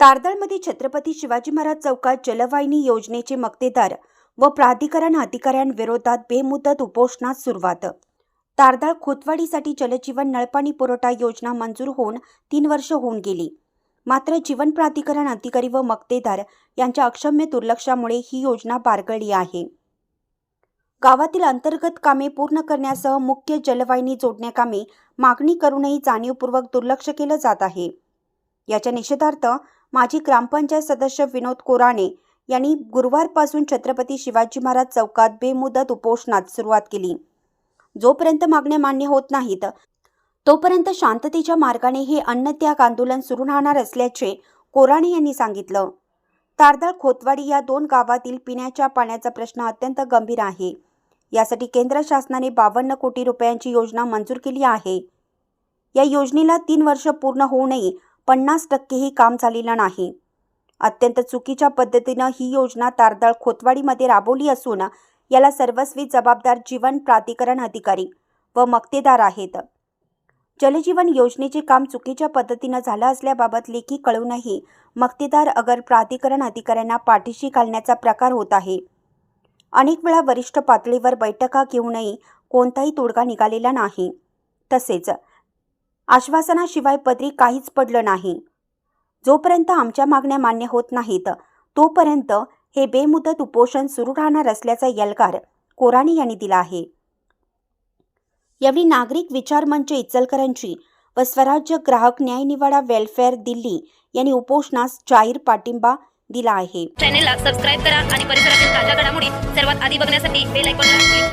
तारदळमध्ये छत्रपती शिवाजी महाराज चौकात जलवाहिनी योजनेचे मक्तेदार व प्राधिकरण अधिकाऱ्यांविरोधात बेमुदत उपोषणास सुरुवात. तारदाळ खोतवाडीसाठी जलजीवन नळपाणी पुरवठा योजना मंजूर होऊन तीन वर्ष होऊन गेली. मात्र जीवन प्राधिकरण अधिकारी व मक्तेदार यांच्या अक्षम्य दुर्लक्षामुळे ही योजना बारगळली आहे. गावातील अंतर्गत कामे पूर्ण करण्यासह मुख्य जलवाहिनी जोडण्याकामे मागणी करूनही जाणीवपूर्वक दुर्लक्ष केलं जात आहे. याच्या निषेधार्थ माजी ग्रामपंचायत सदस्य विनोद कोराणे यांनी गुरुवारपासून छत्रपती शिवाजी महाराज चौकात बेमुदत उपोषणात सुरुवात केली. जोपर्यंत मागण्या मान्य होत नाहीत तोपर्यंत शांततेच्या मार्गाने हे अन्नत्याग आंदोलन सुरू राहणार असल्याचे कोराणे यांनी सांगितलं. तारदाळ खोतवाडी या दोन गावातील पिण्याच्या पाण्याचा प्रश्न अत्यंत गंभीर आहे. यासाठी केंद्र शासनाने बावन्न कोटी रुपयांची योजना मंजूर केली आहे. या योजनेला तीन वर्ष पूर्ण होऊनही पन्नास टक्केही काम झालेलं नाही. अत्यंत चुकीच्या पद्धतीनं ही योजना तारदाळ खोतवाडीमध्ये राबवली असून याला सर्वस्वी जबाबदार जीवन प्राधिकरण अधिकारी व मक्तेदार आहेत. जलजीवन योजनेचे काम चुकीच्या पद्धतीनं झालं असल्याबाबत लेखी कळूनही मक्तेदार अगर प्राधिकरण अधिकाऱ्यांना पाठीशी घालण्याचा प्रकार होत आहे. अनेक वेळा वरिष्ठ पातळीवर बैठका घेऊनही कोणताही तोडगा निघालेला नाही. तसेच आश्वासनाशिवाय पदरी काहीच पडलं नाही. जोपर्यंत आमच्या मागण्या मान्य होत नाहीत तोपर्यंत हे बेमुदत उपोषण सुरू राहणार असल्याचा यलकार कोराणी यांनी दिला आहे. यावेळी नागरिक विचार मंच इचलकरंजी व स्वराज्य ग्राहक न्याय निवाडा वेलफेअर दिल्ली यांनी उपोषणास जाहीर पाठिंबा दिला आहे. चॅनेलला सबस्क्राईब करा आणि परिसरातील ताज्या घडामोडी सर्वात आधी बघण्यासाठी बेल आयकॉनला क्लिक